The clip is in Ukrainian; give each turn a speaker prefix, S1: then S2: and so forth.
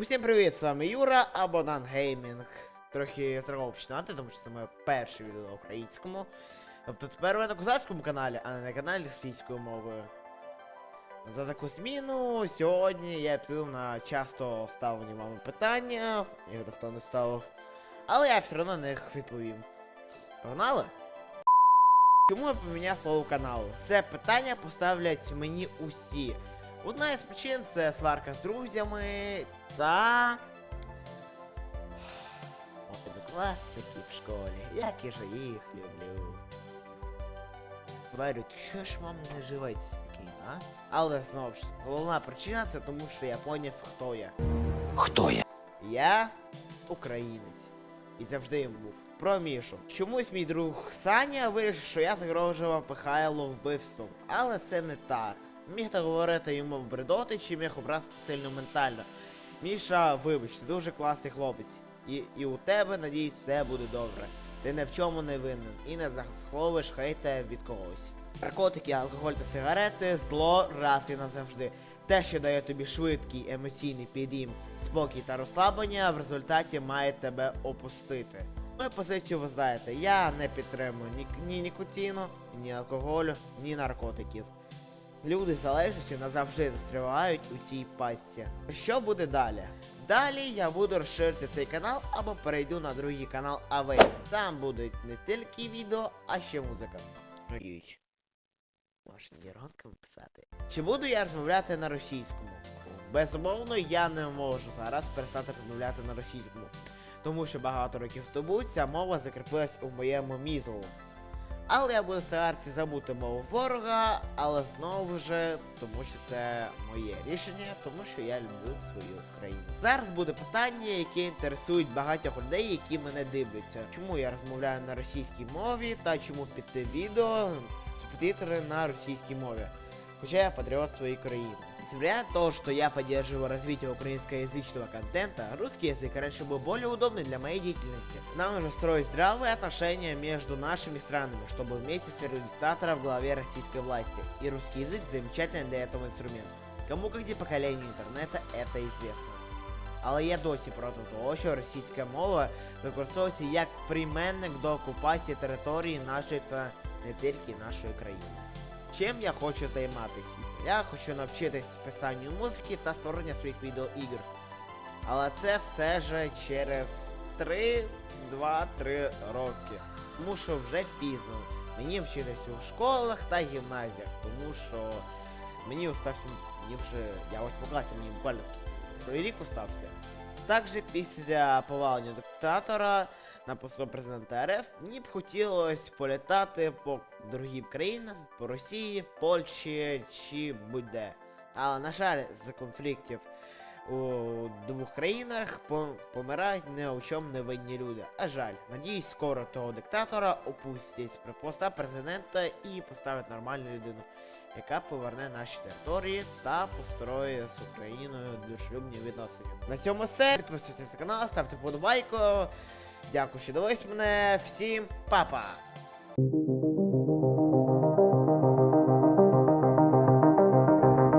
S1: Усім привіт, з вами Юра або Дан Геймінг. Трохи треба починати, тому що це моє перше відео на українському. Тобто тепер ви на козацькому каналі, а не на каналі з російською мовою. За таку зміну сьогодні я піду на часто ставлені вами питання, якщо хто не ставив. Але я все одно на них відповім. Погнали? Чому я поміняв полу каналу? Це питання поставлять мені усі. Одна із причин це сварка з друзями та. Однокласники в школі. Як я же їх люблю. Говорять, що ж вам не живеться спокійно, а? Але знову ж, головна причина це тому, що я поняв, хто я.
S2: Хто я?
S1: Я українець. І завжди їм був. Про Мішу. Чомусь мій друг Саня вирішив, що я загрожував Михайлу вбивством. Але це не так. Міг так говорити йому бредоти, чи міг образити сильно ментально. Міша, вибач, ти дуже класний хлопець. І, і у тебе, надіюсь, все буде добре. Ти ні в чому не винен і не заховуєш хейта від когось. Наркотики, алкоголь та сигарети зло раз і назавжди. Те, що дає тобі швидкий емоційний підійм, спокій та розслаблення, в результаті має тебе опустити. Мою позицію ви знаєте, я не підтримую ні, ні нікотину, ні алкоголю, ні наркотиків. Люди з залежністю назавжди застрівають у цій пастці. Що буде далі? Далі я буду розширити цей канал або перейду на другий канал Авей. Там будуть не тільки відео, а ще музика. Можна нейронками писати. Чи буду я розмовляти на російському? Безумовно, я не можу зараз перестати розмовляти на російському. Тому що багато років тому ця мова закріпилась у моєму мізлу. Але я буду старатися забути мову ворога, але знову ж, тому що це моє рішення, тому що я люблю свою країну. Зараз буде питання, яке інтересують багатьох людей, які мене дивляться. Чому я розмовляю на російській мові та чому піти відео субтитры на російській мові. Хоча я патриот своей країни. Несмотря на то, что я поддерживаю развитие украинскоязычного контента, русский язык раньше был более удобный для моей деятельности. Нам нужно строить здравые отношения между нашими странами, чтобы вместе свергнуть диктатора в главе российской власти. И русский язык замечательный для этого инструмент. Кому как не поколению интернета это известно. Але я досі проти того, що російська мова використовується як прийменник до окупації території нашої та не тільки нашої країни. Чим я хочу займатися? Я хочу навчитись писанню музики та створення своїх відеоігр. Але це все ж через 3, 2-3 роки. Тому що вже пізно. Мені вчитись у школах та гімназіях, тому що мені остався, мені вже, я ось класі, мені буквально той рік остався. Також після повалення диктатора на посту президента РФ мені б хотілося політати по другим країнам, по Росії, Польщі чи будь-де. Але, на жаль, з конфліктів у двох країнах помирають ні у чому не винні люди. А жаль, надіюсь, скоро того диктатора опустять з поста президента і поставить нормальну людину, яка поверне наші території та построїть з Україною дружелюбні відносини. На цьому все. Підписуйтесь на канал, ставте подобайку. Дякую, що дивились мене. Всім па-па!